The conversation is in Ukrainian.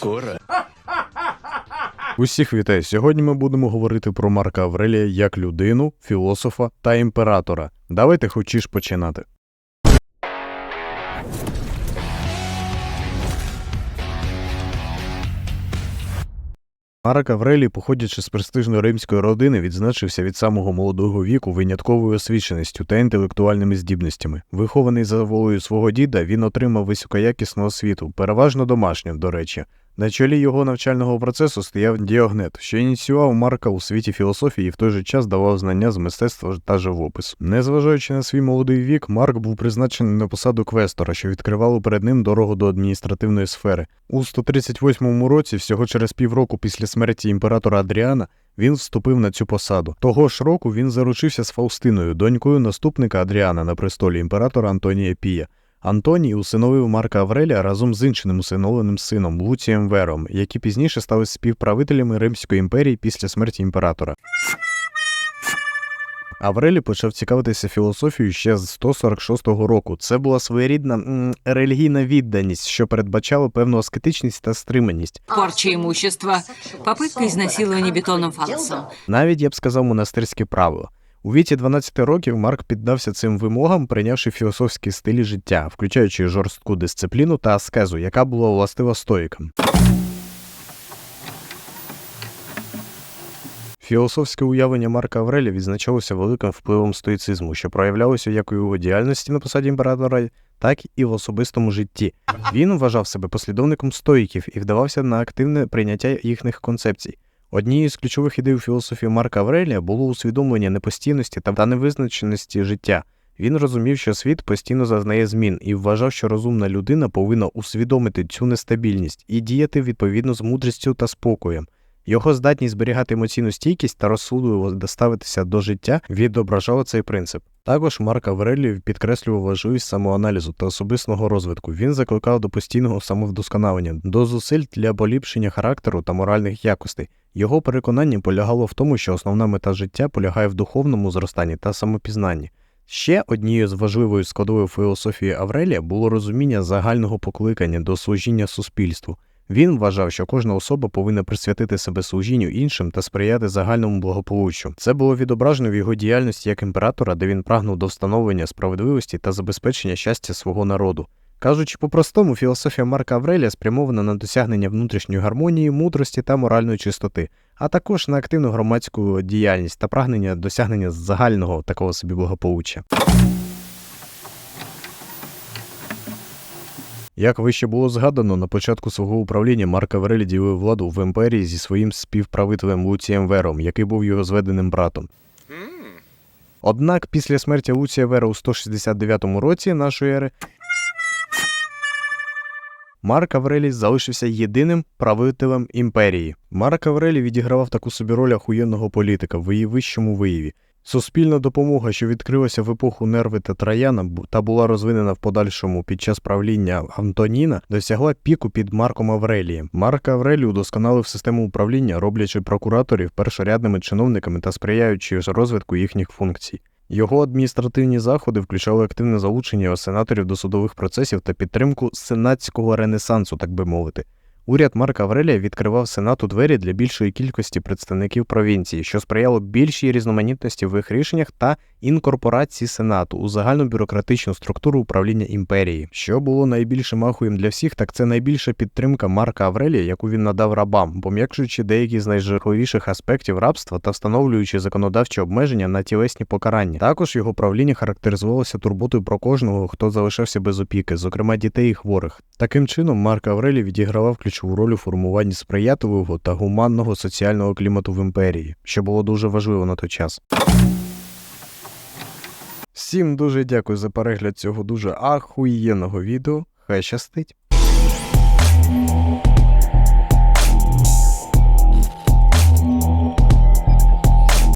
скоро. Усіх вітаю. Сьогодні ми будемо говорити про Марка Аврелія як людину, філософа та імператора. Давайте хочеш починати. Марк Аврелій, походячи з престижної римської родини, відзначився від самого молодого віку винятковою освіченістю та інтелектуальними здібностями. Вихований за волею свого діда, він отримав високоякісну освіту, переважно домашню, до речі. На чолі його навчального процесу стояв Діогнет, що ініціював Марка у світі філософії і в той же час давав знання з мистецтва та живопису. Незважаючи на свій молодий вік, Марк був призначений на посаду квестора, що відкривало перед ним дорогу до адміністративної сфери. У 138 році, всього через півроку після смерті імператора Адріана, він вступив на цю посаду. Того ж року він заручився з Фаустиною, донькою наступника Адріана на престолі імператора Антонія Пія. Антоній усиновив Марка Аврелія разом з іншим усиновленим сином Луцієм Вером, які пізніше стали співправителями Римської імперії після смерті імператора. Аврелій почав цікавитися філософією ще з 146 року. Це була своєрідна м, релігійна відданість, що передбачала певну аскетичність та стриманість. порча имущества, попытка изнасилования бетонным фалосом. Навіть я б сказав монастирське правило. У віці 12 років Марк піддався цим вимогам, прийнявши філософські стилі життя, включаючи жорстку дисципліну та аскезу, яка була властива стоїкам. Філософське уявлення Марка Авреля відзначалося великим впливом стоїцизму, що проявлялося як у його діяльності на посаді імператора, так і в особистому житті. Він вважав себе послідовником стоїків і вдавався на активне прийняття їхніх концепцій. Однією з ключових ідей у філософії Марка Аврелія було усвідомлення непостійності та невизначеності життя. Він розумів, що світ постійно зазнає змін і вважав, що розумна людина повинна усвідомити цю нестабільність і діяти відповідно з мудрістю та спокоєм. Його здатність зберігати емоційну стійкість та розсудливо доставитися до життя відображала цей принцип. Також Марк Аврелій підкреслював важливість самоаналізу та особистого розвитку. Він закликав до постійного самовдосконалення, до зусиль для поліпшення характеру та моральних якостей. Його переконання полягало в тому, що основна мета життя полягає в духовному зростанні та самопізнанні. Ще однією з важливою складовою філософії Аврелія було розуміння загального покликання до служіння суспільству. Він вважав, що кожна особа повинна присвятити себе служінню іншим та сприяти загальному благополуччю. Це було відображено в його діяльності як імператора, де він прагнув до встановлення справедливості та забезпечення щастя свого народу. Кажучи по-простому, філософія Марка Аврелія спрямована на досягнення внутрішньої гармонії, мудрості та моральної чистоти, а також на активну громадську діяльність та прагнення досягнення загального такого собі благополуччя. Як вище було згадано, на початку свого управління Марк Аврелій ділив владу в імперії зі своїм співправителем Луцієм Вером, який був його зведеним братом. Однак після смерті Луція Вера у 169 році нашої ери Марк Аврелій залишився єдиним правителем імперії. Марк Аврелій відігравав таку собі роль ахуєнного політика в її вищому вияві. Суспільна допомога, що відкрилася в епоху Нерви та Траяна та була розвинена в подальшому під час правління Антоніна, досягла піку під Марком Аврелієм. Марк Аврелій удосконалив систему управління, роблячи прокураторів першорядними чиновниками та сприяючи розвитку їхніх функцій. Його адміністративні заходи включали активне залучення сенаторів до судових процесів та підтримку сенатського ренесансу, так би мовити. Уряд Марка Аврелія відкривав Сенату двері для більшої кількості представників провінції, що сприяло більшій різноманітності в їх рішеннях та інкорпорації Сенату у загальну бюрократичну структуру управління імперії. Що було найбільшим ахуєм для всіх, так це найбільша підтримка Марка Аврелія, яку він надав рабам, пом'якшуючи деякі з найжахливіших аспектів рабства та встановлюючи законодавчі обмеження на тілесні покарання. Також його правління характеризувалося турботою про кожного, хто залишався без опіки, зокрема дітей і хворих. Таким чином, Марк Аврелій відігравав ключову роль у формуванні сприятливого та гуманного соціального клімату в імперії, що було дуже важливо на той час. Всім дуже дякую за перегляд цього дуже ахуєнного відео. Хай щастить!